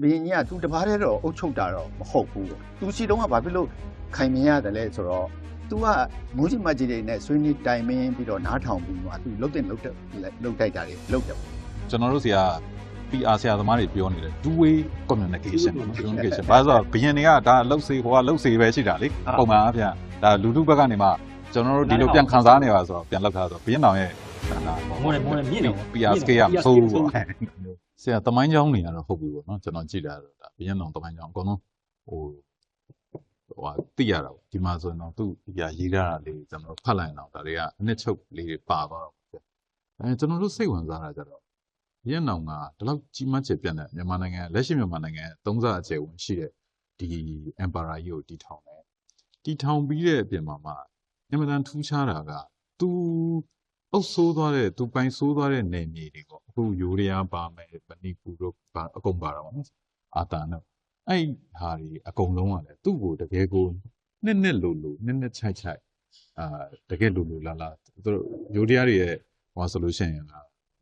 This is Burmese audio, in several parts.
ဘင်းကြီးကသူတပားတည်းတော့အုပ်ချုပ်တာတော့မဟုတ်ဘူးသူစီတုံးကဘာဖြစ်လို့ခိုင်မြင်ရတယ်လဲဆိုတော့ तू ကမိုးကြီးမကြီးတွေနဲ့ဆွေးနွေးတိုင်ပင်ပြီးတော့နားထောင်ပြီးတော့ तू လုတ်တဲ့လုတ်တဲ့လုတ်တိုက်တာတွေလုတ်တယ်ပေါ့ကျွန်တော်တို့ဆီက PR ဆရာသမားတွေပြောနေတယ် two way communication ပေါ့နော် communication ဘာလို့ဆိုတော့ဘယင်တွေကဒါလှုပ်စေးဟိုကလှုပ်စေးပဲရှိတာလေပုံမှန်အပြင်ဒါလူထုဘက်ကနေမှကျွန်တော်တို့ဒီလိုပြန်ခံစားနေပါဆိုတော့ပြန်လောက်ထားဆိုတော့ဘယင်တော်ရဲ့ဒါမော်နေမော်နေမြင့်နေ PR scale ကမဆိုးဘူးပေါ့ ဆရာတမိုင်းကြောင်းနေရတော့ဟုတ်ပြီပေါ့နော်ကျွန်တော်ကြည့်တာတော့ဒါဘယင်တော်တမိုင်းကြောင်းအကုန်လုံးဟိုဟိုဟာသိရတာပေါ့ဒီမှာဆိုရင်တော့သူ့အရာရေးထားတာလေးကျွန်တော်ဖတ်လိုက်ရင်တော့ဒါတွေကအနှစ်ချုပ်လေးတွေပါသွားတော့အဲကျွန်တော်တို့စိတ်ဝင်စားတာကြတော့ရန်နောင်ကဒီလောက်ကြီးမားကျယ်ပြန့်တဲ့မြန်မာနိုင်ငံလက်ရှိမြန်မာနိုင်ငံသုံးစားအခြေဝင်ရှိတဲ့ဒီ empire ကြီးကိုတည်ထောင်တယ်တည်ထောင်ပြီးတဲ့အပြင်မှာမှအမှန်တန်ထူးခြားတာက तू အုပ်ဆိုးသွားတဲ့ तू ပိုင်ဆိုးသွားတဲ့နယ်မြေတွေပေါ့အခုယူရီးယားပါမယ်မဏိပူတို့ပါအကုန်ပါတော့ဗောနော်အာတာနော်အဲ့ဟာတွေအကုန်လုံးကလည်းသူ့ကိုတကယ်ကိုနှစ်နှစ်လိုလိုနှစ်နှစ်ခြိုက်ခြိုက်အာတကယ်လိုလိုလာလာသူတို့ယူရီးယားတွေရဲ့ဟောဆိုလို့ရှိရင်က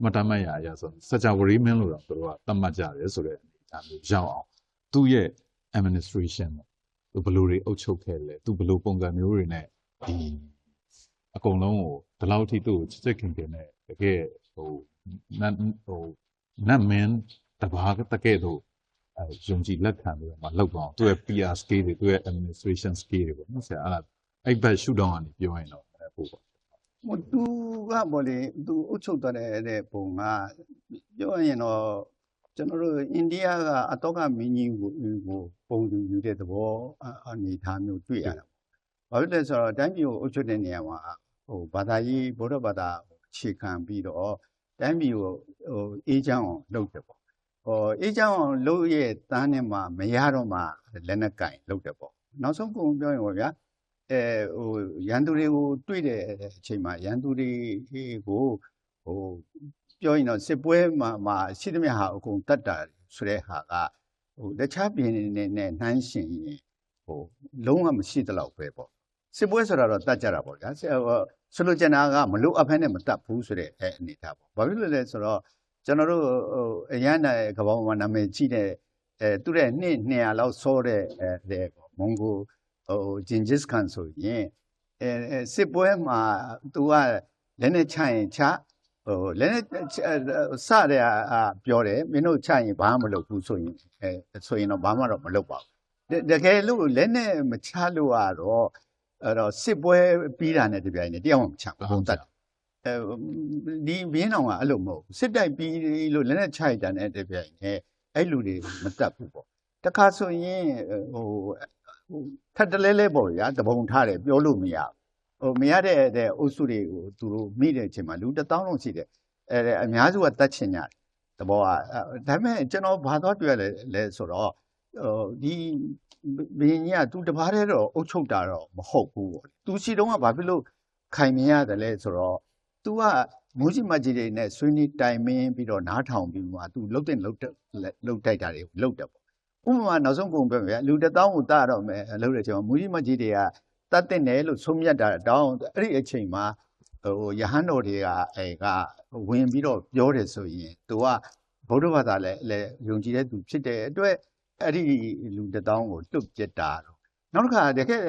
မတ်တမတ်ရအရာဆိုစကြဝဠာမင်းလို့တော့သူတို့ကသတ်မှတ်ကြတယ်ဆိုတဲ့အနေအထားမျိုးရောက်အောင်သူ့ရဲ့ administration သူဘယ်လိုတွေအုပ်ချုပ်ခဲ့လဲသူဘယ်လိုပုံစံမျိုးတွေနဲ့ဒီအကုန်လုံးကို ဒီလောက်ထိသူ့ကိုချစ်ချစ်ခင်ခင်နဲ့တကယ်ဟိုနတ်ဟိုနတ်မင်းတဘာတကယ်တော့အဲယုံကြည်လက်ခံပြီးတော့မလောက်တော့သူ့ရဲ့ PR skill တွေသူ့ရဲ့ administration skill တွေပေါ့နော်ဆရာအဲ့ဒါအဲ့ဘက်ရှုထောင့်ကနေပြောရင်တော့အဲ့ပို့ပေါ့ဟို तू ကပေါ့လေ तू အုပ်ချုပ်သွားတဲ့တဲ့ပုံကပြောရရင်တော့ကျွန်တော်တို့အိန္ဒိယကအတော့ကမင်းကြီးကိုကိုပုံသူယူတဲ့သဘောအနေထားမျိုးတွေ့ရတာပေါ့ဘာဖြစ်လဲဆိုတော့တိုင်းပြည်ကိုအုပ်ချုပ်တဲ့နေရာမှာ ဟိုဘာသာရေးဗုဒ္ဓဘာသာအခြေခံပြီးတော့တိုင်းပြည်ကိုဟိုအေးချမ်းအောင်လုပ်တယ်ပေါ့ဟိုအေးချမ်းအောင်လုပ်ရဲ့တန်းနဲ့မှမရတော့မှလက်နက်ကင်လုပ်တယ်ပေါ့နောက်ဆုံးပုံပြောရင်ပေါ့ဗျာအဲဟိုရန်သူတွေကိုတွေ့တဲ့အချိန်မှာရန်သူတွေကိုဟိုပြောရင်တော့စစ်ပွဲမှာမှာရှိသမျှဟာအကုန်တတ်တာဆိုတဲ့ဟာကဟိုတခြားပြည်နယ်နဲ့နဲ့နှိုင်းရှင်ရင်ဟိုလုံးဝမရှိသလောက်ပဲပေါ့ စစ်ပွဲဆိုတာတော့တတ်ကြတာပေါ့ဗျာဆဟိုဆိုလိုချင်တာကမလို့အဖက်နဲ့မတတ်ဘူးဆိုတဲ့အဲအနေထားပေါ့ဘာဖြစ်လို့လဲဆိုတော့ကျွန်တော်တို့ဟိုအရန်တဲ့ကမ္ဘာမှာနာမည်ကြီးတဲ့အဲသူတဲ့နှစ်200လောက်စောတဲ့အဲပေါ့မွန်ဂိုဟိုဂျင်ဂျစ်ခန်ဆိုရင်အဲအဲစစ်ပွဲမှာသူကလက်နဲ့ချရင်ချဟိုလက်နဲ့စတဲ့အာပြောတယ်မင်းတို့ချရင်ဘာမှမလုပ်ဘူးဆိုရင်အဲဆိုရင်တော့ဘာမှတော့မလုပ်ပါဘူးတကယ်လို့လက်နဲ့မချလို့ကတော့ အဲ့တော့စစ်ပွဲပြီးတာနဲ့တပြိုင်နက်တရားမှမချဘူးပုံတတ်အဲဒီဘင်းတော်ကအဲ့လိုမဟုတ်စစ်တိုက်ပြီးလို့လက်နဲ့ချရတာနဲ့တပြိုင်နက်အဲ့လူတွေမတတ်ဘူးပေါ့တခါဆိုရင်ဟိုထပ်တလဲလဲပေါ့ဗျာတပုံထားတယ်ပြောလို့မရဟိုမရတဲ့တဲ့အုပ်စုတွေကိုသူတို့မိတဲ့အချိန်မှာလူတစ်သောင်းလုံးရှိတယ်အဲအများစုကတတ်ချင်ကြတယ်တဘောကဒါပေမဲ့ကျွန်တော်ဘာသွားတွေ့လဲလဲဆိုတော့ဟို ဒီဘင်းကြီးကသူတပားတည်းတော့အုပ်ချုပ်တာတော့မဟုတ်ဘူးပေါ့သူစီတုံးကဘာဖြစ်လို့ခိုင်မြင်ရတယ်လဲဆိုတော့ तू ကမိုးကြီးမကြီးတွေနဲ့ဆွေးနွေးတိုင်ပင်ပြီးတော့နားထောင်ပြီးမှ तू လုတ်တဲ့လုတ်တဲ့လုတ်တိုက်တာတွေလုတ်တယ်ပေါ့ဥပမာနောက်ဆုံးပုံပြောမယ်လူတစ်သောင်းကိုတတ်တော့မယ်လို့တဲ့အချိန်မှာမူကြီးမကြီးတွေကတတ်တဲ့နယ်လို့ဆုံးမြတ်တာတောင်းအဲ့ဒီအချိန်မှာဟိုယဟန်တော်တွေကအဲကဝင်ပြီးတော့ပြောတယ်ဆိုရင်သူကဗုဒ္ဓဘာသာလည်းလည်းယုံကြည်တဲ့သူဖြစ်တဲ့အတွက် အဲ့ဒီလူတစ်သောင်းကိုတွတ်ပြစ်တာတော့နောက်တစ်ခါတကယ်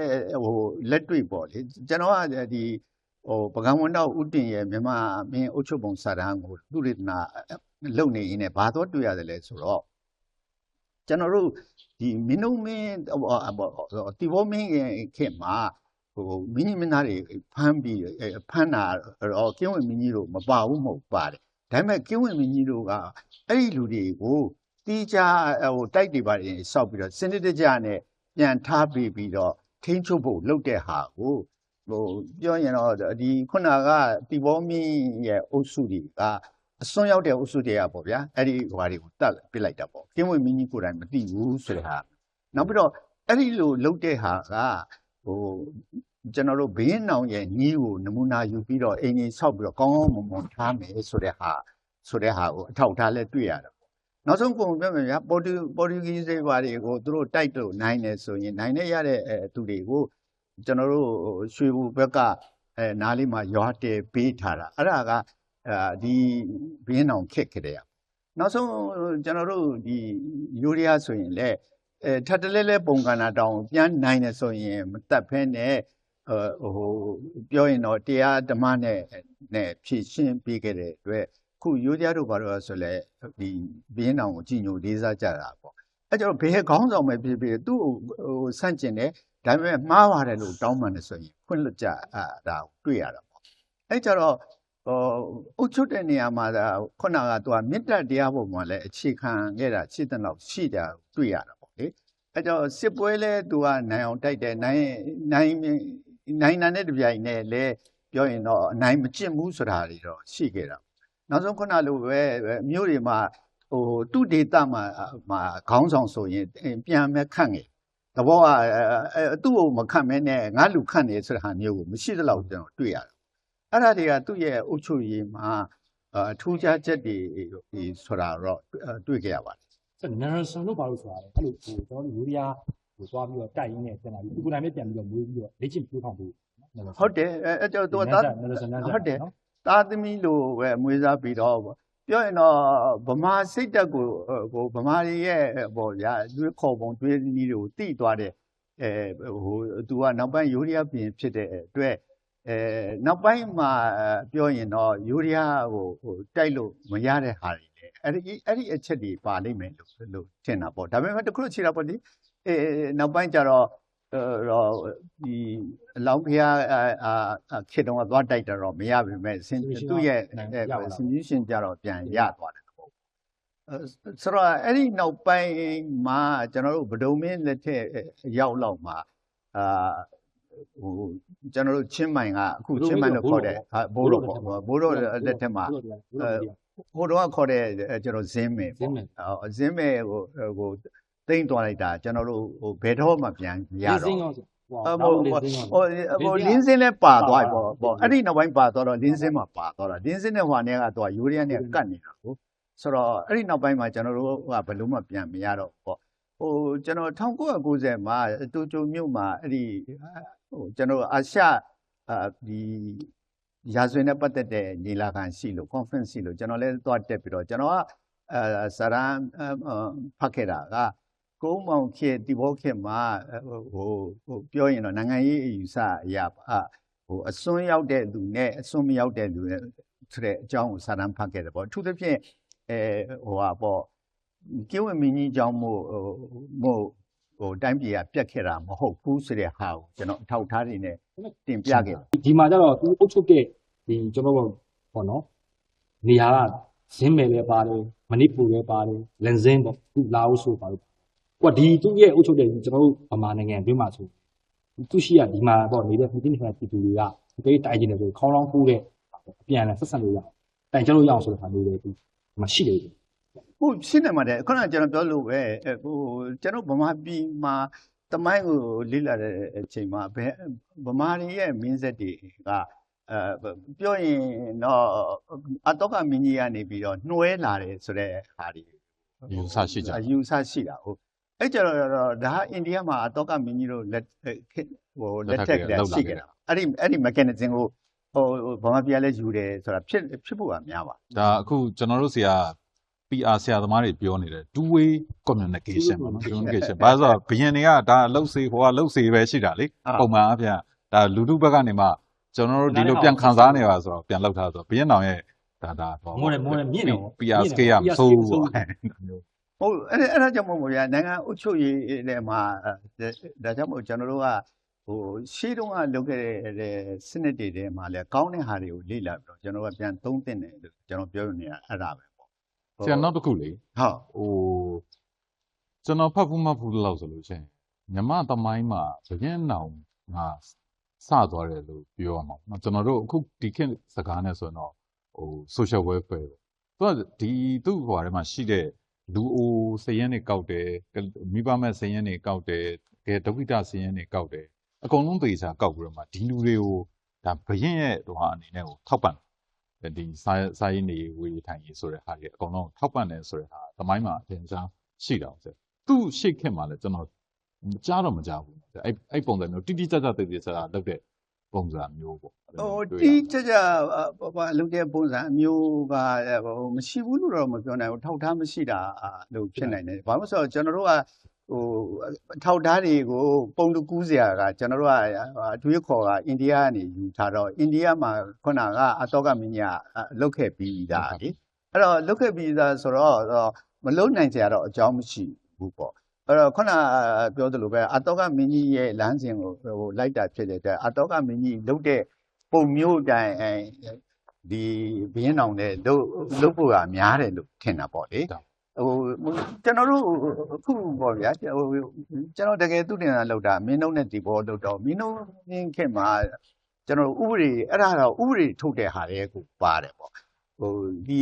ဟိုလက်တွေ့ပေါ့လေကျွန်တော်ကဒီဟိုပကံဝန်တော့ဥတင်ရဲ့မြန်မာမင်းအုတ်ချုပ်ပုံစာတန်းကိုသူရတနာလုံနေရင်းနဲ့ဘာတော့တွေ့ရတယ်လဲဆိုတော့ကျွန်တော်တို့ဒီမင်းတို့မင်းတီဘောမင်းခေတ်မှာဟိုမင်းကြီးမင်းသားတွေဖမ်းပြီးဖမ်းတာတော့ကင်းဝင်မင်းကြီးတို့မပါဘူးမဟုတ်ပါတယ်ဒါပေမဲ့ကင်းဝင်မင်းကြီးတို့ကအဲ့ဒီလူတွေကို တီးကြဟိုတိုက်တွေပါတယ်စောက်ပြီးတော့စနစ်တကျနဲ့ပြန်ထားပြီးပြီးတော့ထိန်းချုပ်ဖို့လုပ်တဲ့ဟာကိုဟိုပြောရင်တော့ဒီခုနကတီဘောမင်းရဲ့အုပ်စုတွေကအစွန်းရောက်တဲ့အုပ်စုတွေကပေါ့ဗျာအဲ့ဒီဟွာတွေကိုတတ်ပစ်လိုက်တာပေါ့ကင်းဝင်မင်းကြီးကိုယ်တိုင်မသိဘူးဆိုတဲ့ဟာနောက်ပြီးတော့အဲ့ဒီလိုလုပ်တဲ့ဟာကဟိုကျွန်တော်တို့ဘေးနောင်ရဲ့ညီးကိုနမူနာယူပြီးတော့အင်ဂျင်ဆောက်ပြီးတော့ကောင်းကောင်းမွန်မွန်ထားမယ်ဆိုတဲ့ဟာဆိုတဲ့ဟာကိုအထောက်ထားလဲတွေ့ရတာပေါ့ နောက်ဆုံးပုံပြောမယ်ဗျာပေါ်တူပေါ်တူဂီးစေးဘာတွေကိုသူတို့တိုက်လို့နိုင်တယ်ဆိုရင်နိုင်နေရတဲ့အဲသူတွေကိုကျွန်တော်တို့ရွှေဘူဘက်ကအဲနားလေးမှာရွာတယ်ပေးထားတာအဲ့ဒါကအာဒီဘင်းအောင်ခက်ကြတဲ့နောက်ဆုံးကျွန်တော်တို့ဒီယူရီးယားဆိုရင်လည်းအဲထပ်တလဲလဲပုံကဏ္ဍတောင်ပြန်နိုင်တယ်ဆိုရင်မတတ်ဖဲနဲ့ဟိုပြောရင်တော့တရားဓမ္မနဲ့နဲ့ဖြည့်ရှင်းပေးခဲ့တဲ့အတွက် ခုယူရီးယားတို့ဘာလို့ဆိုလဲဒီဘင်းတောင်ကိုကြည်ညိုလေးစားကြတာပေါ့အဲကျတော့ဘယ်ခေါင်းဆောင်ပဲဖြစ်ဖြစ်သူ့ဟိုဆန့်ကျင်တယ်ဒါပေမဲ့မှားပါတယ်လို့တောင်းပန်တယ်ဆိုရင်ခွင့်လွတ်ကြအာဒါတွေ့ရတာပေါ့အဲကျတော့ဟိုအုတ်ချုပ်တဲ့နေရာမှာဒါခုနကသူကမေတ္တာတရားပေါ်မှာလည်းအခြေခံခဲ့တာရှိတဲ့လောက်ရှိတာတွေ့ရတာပေါ့လေအဲကျတော့စစ်ပွဲလဲသူကနိုင်အောင်တိုက်တယ်နိုင်နိုင်နိုင်နိုင်တဲ့ကြိုင်နဲ့လဲပြောရင်တော့အနိုင်မကျင့်ဘူးဆိုတာတွေတော့ရှိခဲ့တာ နောက်ဆုံးခုနလိုပဲမြို့တွေမှာဟိုတုဒေတာမှာမှာခေါင်းဆောင်ဆိုရင်ပြန်မဲ့ခန့်ငယ်သဘောကသူ့ကိုမခန့်မဲနဲ့ငါလူခန့်နေဆိုတဲ့ဟာမျိုးကိုမရှိသလောက်ကျွန်တော်တွေ့ရတယ်အဲ့ဒါတွေကသူ့ရဲ့အုပ်ချုပ်ရေးမှာအထူးခြားချက်တွေဒီဆိုတာတော့တွေ့ကြရပါတယ်ဆက်နန်ဆန်လို့ပါလို့ဆိုတာလေအဲ့လိုဟိုကျွန်တော်တို့ယူရီးယားဟိုသွားပြီးတော့တိုက်ရင်းနဲ့ပြန်လာပြီးသူကိုယ်တိုင်ပဲပြန်ပြီးတော့မွေးပြီးတော့လေ့ကျင့်ပြိုးထောင်ပြီးဟုတ်တယ်အဲအဲ့ကြောင့်သူကသားနန်ဆန်နန်ဟုတ်တယ် သားသမီးလိုပဲမွေးစားပြီးတော့ပြောရင်တော့ဗမာစိတ်တက်ကိုဟိုဗမာတွေရဲ့ဟိုရာတွေးခေါ်ပုံတွေးနည်းတွေကိုတိသွားတဲ့အဲဟိုသူကနောက်ပိုင်းယူရီးယားပြင်ဖြစ်တဲ့အတွက်အဲနောက်ပိုင်းမှာပြောရင်တော့ယူရီးယားကိုဟိုတိုက်လို့မရတဲ့ဟာတွေလေအဲ့ဒီအဲ့ဒီအချက်တွေပါလိမ့်မယ်လို့လို့ထင်တာပေါ့ဒါပေမဲ့တခုချီတာပေါ့ဒီအဲနောက်ပိုင်းကျတော့ တော့ဒီအလောင်းဖျားအာခေတုံးကသွားတိုက်တာတော့မရပါပဲစင်သူ့ရဲ့စင်ကြီးရှင်ကြတော့ပြန်ရသွားတယ်ပေါ့ဆိုတော့အဲ့ဒီနောက်ပိုင်းမှာကျွန်တော်တို့ဗဒုံမင်းလက်ထက်ရောက်လောက်မှာအာဟိုကျွန်တော်တို့ချင်းမိုင်ကအခုချင်းမိုင်လို့ခေါ်တယ်ဟာဘိုးတော်ပေါ့ဘိုးတော်လက်ထက်မှာဟိုတော့ခေါ်တဲ့ကျွန်တော်ဇင်းမေပေါ့ဇင်းမေဟိုဟို တိမ့်သွားလိုက်တာကျွန်တော်တို့ဟိုဘယ်တော့မှပြန်မရတော့ဟိုဟိုဟိုလင်းစင်းလည်းပါသွားပြီပေါ့ပေါ့အဲ့ဒီနောက်ပိုင်းပါသွားတော့လင်းစင်းမှာပါသွားတာလင်းစင်းနဲ့ဟိုကနေကတော့ယူရီးယားနဲ့ကတ်နေတာကိုဆိုတော့အဲ့ဒီနောက်ပိုင်းမှာကျွန်တော်တို့ကဘယ်လို့မှပြန်မရတော့ပေါ့ဟိုကျွန်တော်1990မှာတူကျုံမြို့မှာအဲ့ဒီဟိုကျွန်တော်အာရှအာဒီရာဇဝင်နဲ့ပတ်သက်တဲ့ညီလာခံရှိလို့ conference ရှိလို့ကျွန်တော်လည်းသွားတက်ပြီးတော့ကျွန်တော်ကအဲစရန်ဖတ်ခဲ့တာက ကုန်းမောင်ခေဒီဘောခေမှာဟိုဟိုပြောရင်တော့နိုင်ငံရေးအယူဆအရာဟိုအစွန်းရောက်တဲ့လူနဲ့အစွန်းမရောက်တဲ့လူနဲ့ဆိုတဲ့အကြောင်းကိုစာတမ်းဖတ်ခဲ့တယ်ပေါ့အထူးသဖြင့်အဲဟိုဟာပေါ့ကိဝမင်းကြီးအကြောင်းမို့မို့ဟိုတိုင်းပြည်ကပြက်ခဲ့တာမဟုတ်ဘူးဆိုတဲ့ဟာကိုကျွန်တော်အထောက်ထားတွေနဲ့တင်ပြခဲ့တယ်ဒီမှာကျတော့သူအုပ်ချုပ်တဲ့ဒီကျွန်တော်တို့ပေါ့နော်နေရာကဇင်းမယ်ပဲပါတယ်မဏိပူပဲပါတယ်လန်ဇင်းပေါ့သူလာအိုဆိုပါလို့ ကွာဒီသူ့ရဲ့အုပ်ချုပ်တဲ့ကျွန်တော်တို့ဗမာနိုင်ငံအတွင်းမှာဆိုသူရှိရဒီမှာပေါ့နေတဲ့ပြည်သူတွေကပြည်သူတွေကဒီတိုင်ကျင်တယ်ဆိုခေါင်းလောင်းပိုးတဲ့အပြန်လဲဆက်ဆက်လို့ရအောင်တိုင်ကျလို့ရအောင်ဆိုတဲ့ဟာမျိုးတွေဒီမရှိတယ်ဟုတ်ရှင်းနေမှာတယ်ခုနကကျွန်တော်ပြောလို့ပဲဟိုကျွန်တော်ဗမာပြည်မှာတမိုင်းကိုလေ့လာတဲ့အချိန်မှာဘယ်ဗမာတွေရဲ့မင်းဆက်တွေကအဲပြောရင်တော့အတော့ကမင်းကြီးကနေပြီးတော့နှွဲလာတယ်ဆိုတဲ့ဟာတွေယူဆရှိကြတယ်အယူဆရှိတာဟုတ် အဲ့ကြတော့ဒါအိန္ဒိယမှာအတော့ကမင်းကြီးတို့လက်ဟိုလက်ထက်ကတည်းကရှိခဲ့တာအဲ့ဒီအဲ့ဒီ mechanism ကိုဟိုဗမာပြည်ကလည်းယူတယ်ဆိုတာဖြစ်ဖြစ်ဖို့ကများပါဒါအခုကျွန်တော်တို့ဆရာ PR ဆရာသမားတွေပြောနေတဲ့ two way communication ပေါ့နော် communication ဘာလို့ဆိုတော့ဘယင်တွေကဒါလှုပ်စေဟိုကလှုပ်စေပဲရှိတာလေပုံမှန်အပြင်ဒါလူထုဘက်ကနေမှကျွန်တော်တို့ဒီလိုပြန်ခံစားနေပါဆိုတော့ပြန်လှုပ်ထားဆိုတော့ဘယင်တောင်ရဲ့ဒါဒါဟောမော်တယ်မော်တယ်မြင့်တယ် PR scale ရမဆိုးဘူးပေါ့ ဟုတ်အဲ့အဲ့ဒါကြောင့်မဟုတ်ဘူးဗျာနိုင်ငံအုပ်ချုပ်ရေးတဲ့မှာဒါကြောင့်မို့ကျွန်တော်တို့ကဟိုရှေးတုန်းကလုပ်ခဲ့တဲ့စနစ်တွေထဲမှာလည်းကောင်းတဲ့ဟာတွေကိုလေ့လာပြီးတော့ကျွန်တော်ကပြန်သုံးသင့်တယ်လို့ကျွန်တော်ပြောရနေတာအဲ့ဒါပဲပေါ့ဆရာနောက်တစ်ခုလေဟုတ်ဟိုကျွန်တော်ဖတ်ဖူးမှတ်ဖူးလောက်ဆိုလို့ရှိရင်မြမသမိုင်းမှာဗရင်နောင်ငါစသွားတယ်လို့ပြောရမှာနော်ကျွန်တော်တို့အခုဒီခေတ်စကားနဲ့ဆိုရင်တော့ဟို social welfare ပေါ့သူကဒီသူ့ဘဝထဲမှာရှိတဲ့ လူအိုစည်ရင်တွေကောက်တယ်မိဘမဲ့စည်ရင်တွေကောက်တယ်ကဲဒုက္ခိတစည်ရင်တွေကောက်တယ်အကုန်လုံးပေစာကောက်ပြီးတော့မှဒီလူတွေကိုဒါဘယင်ရဲ့ဟိုဟာအနေနဲ့ကိုထောက်ပံ့ဒီစာစာရေးနေဝေးထိုင်ရေးဆိုတဲ့ဟာတွေအကုန်လုံးထောက်ပံ့တယ်ဆိုတဲ့ဟာသမိုင်းမှာအထင်ရှားရှိတာဆိုသူ့ရှိခင်မှာလည်းကျွန်တော်ကြားတော့မကြားဘူးအဲ့အဲ့ပုံစံမျိုးတိတိကျကျတည်တည်ဆရာလုပ်တဲ့ ပုံစံမျိုးပေါ့အဲ့လိုဟိုမျိုးတီးတွေ့ရကြကြဟိုလုပ်တဲ့ပုံစံအမျိုးကဟိုမရှိဘူးလို့တော့မပြောနိုင်ဘူးထောက်ထားမရှိတာလို့ဖြစ်နိုင်တယ်ဘာလို့လဲဆိုတော့ကျွန်တော်တို့ကဟိုထောက်ထားတွေကိုပုံတကူးစရာကကျွန်တော်တို့ကအတွေးခေါ်ကအိန္ဒိယကနေယူထားတော့အိန္ဒိယမှာခုနကအတော့ကမင်းကြီးကလုတ်ခဲ့ပြီးသားလေအဲ့တော့လုတ်ခဲ့ပြီးသားဆိုတော့မလုံနိုင်ကြတော့အကြောင်းမရှိဘူးပေါ့ အဲ့တော့ခုနပြောသလိုပဲအတော့ကမင်းကြီးရဲ့လမ်းစဉ်ကိုဟိုလိုက်တာဖြစ်တဲ့အတွက်အတော့ကမင်းကြီးလုတ်တဲ့ပုံမျိုးတိုင်အဲဒီဘင်းအောင်တဲ့လို့လို့ဖို့ကများတယ်လို့ထင်တာပေါ့လေဟိုကျွန်တော်တို့အခုပေါ့ဗျာဟိုကျွန်တော်တကယ်သူတင်တာလောက်တာမင်းတို့နဲ့ဒီဘောလောက်တော့မင်းတို့ရင်းခင်မှာကျွန်တော်ဥပဒေအဲ့ဒါတော့ဥပဒေထုတ်တဲ့ဟာတွေကိုပါတယ်ပေါ့ဟိုဒီ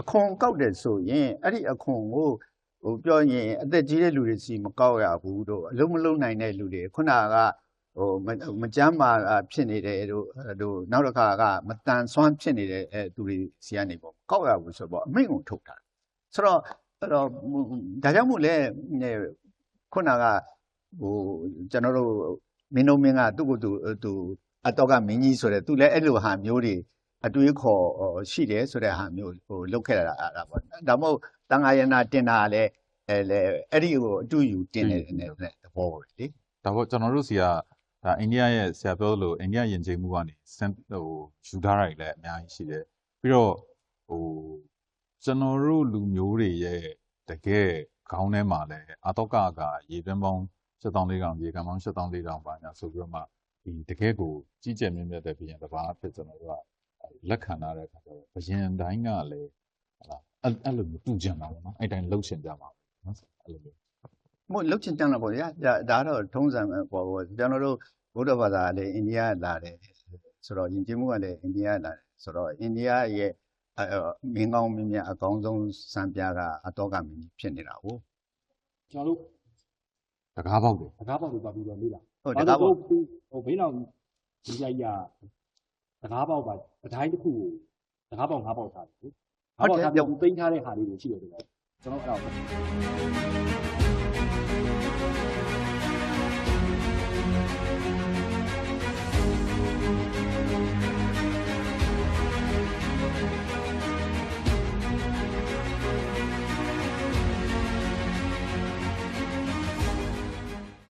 အခွန်ကောက်တယ်ဆိုရင်အဲ့ဒီအခွန်ကို ဟိုပြောရင်အသက်ကြီးတဲ့လူတွေစီမကောက်ရဘူးတို့အလုံးမလုံးနိုင်တဲ့လူတွေခုနကဟိုမမကြမ်းမာဖြစ်နေတဲ့တို့တို့နောက်တစ်ခါကမတန်ဆွမ်းဖြစ်နေတဲ့အဲသူတွေစီကနေပေါ့ကောက်ရဘူးဆိုတော့အမိန့်ကိုထုတ်တာဆိုတော့အဲ့တော့ဒါကြောင့်မို့လဲခုနကဟိုကျွန်တော်တို့မင်းတို့မင်းကသူ့ကိုသူသူအတော့ကမင်းကြီးဆိုတဲ့သူလည်းအဲ့လိုဟာမျိုးတွေအတွေးခေါ်ရှိတယ်ဆိုတဲ့ဟာမျိုးဟိုလုတ်ခဲ့တာအဲ့ဒါပေါ့ဒါမို့ တန်ဃာယနာတင်တာလည်းအဲလေအဲ့ဒီဟိုအတူယူတင်တဲ့သဘောပဲလေဒါပေါ့ကျွန်တော်တို့စီကဒါအိန္ဒိယရဲ့ဆရာပြောသလိုအိန္ဒိယယဉ်ကျေးမှုကနေစင်ဟိုယူထားတာတွေလည်းအများကြီးရှိတယ်ပြီးတော့ဟိုကျွန်တော်တို့လူမျိုးတွေရဲ့တကယ်ခေါင်းထဲမှာလည်းအတော့ကကရေသွင်းပေါင်း7400ကောင်ရေကန်ပေါင်း7400ကောင်ပါညာဆိုပြီးတော့မှဒီတကယ်ကိုကြီးကျယ်မြင့်မြတ်တဲ့ဘုရင်တစ်ပါးအဖြစ်ကျွန်တော်တို့ကလက်ခံထားတဲ့အခါကျတော့ဘုရင်တိုင်းကလည်း ဟလာအဲ့အဲ့လိုမျိုးပူကြံတာပေါ့နော်အဲ့တိုင်းလှုပ်ရှင်ကြမှာနော်အဲ့လိုမျိုးမို့လုတ်ချင်တန်းလာပေါ့ဗျာဒါဒါတော့ထုံးစံပဲပေါ့ပေါ့ကျွန်တော်တို့ဘုရားဘာသာလည်းအိန္ဒိယလာတယ်ဆိုတော့ယဉ်ကျေးမှုကလည်းအိန္ဒိယလာတယ်ဆိုတော့အိန္ဒိယရဲ့မင်းကောင်းမင်းမြတ်အကောင်းဆုံးစံပြကအတော့ကမင်းဖြစ်နေတာဟုတ်ကျွန်တော်တို့တကားပေါက်တယ်တကားပေါက်ကိုသွားပြီးတော့လေ့လာဟုတ်တကားပေါ့ဟိုဘိန်းအောင်ဒီကြိုက်ရတကားပေါက်ပါအတိုင်းတစ်ခုကိုတကားပေါက်ငါးပေါက်ထားတယ် ဟုတ်တယ်ဗျာပိန်းထားတဲ့ဟာလေးတွေရှိတယ်ဆိုတော့ကျွန်တော်အဲ့ဒါကို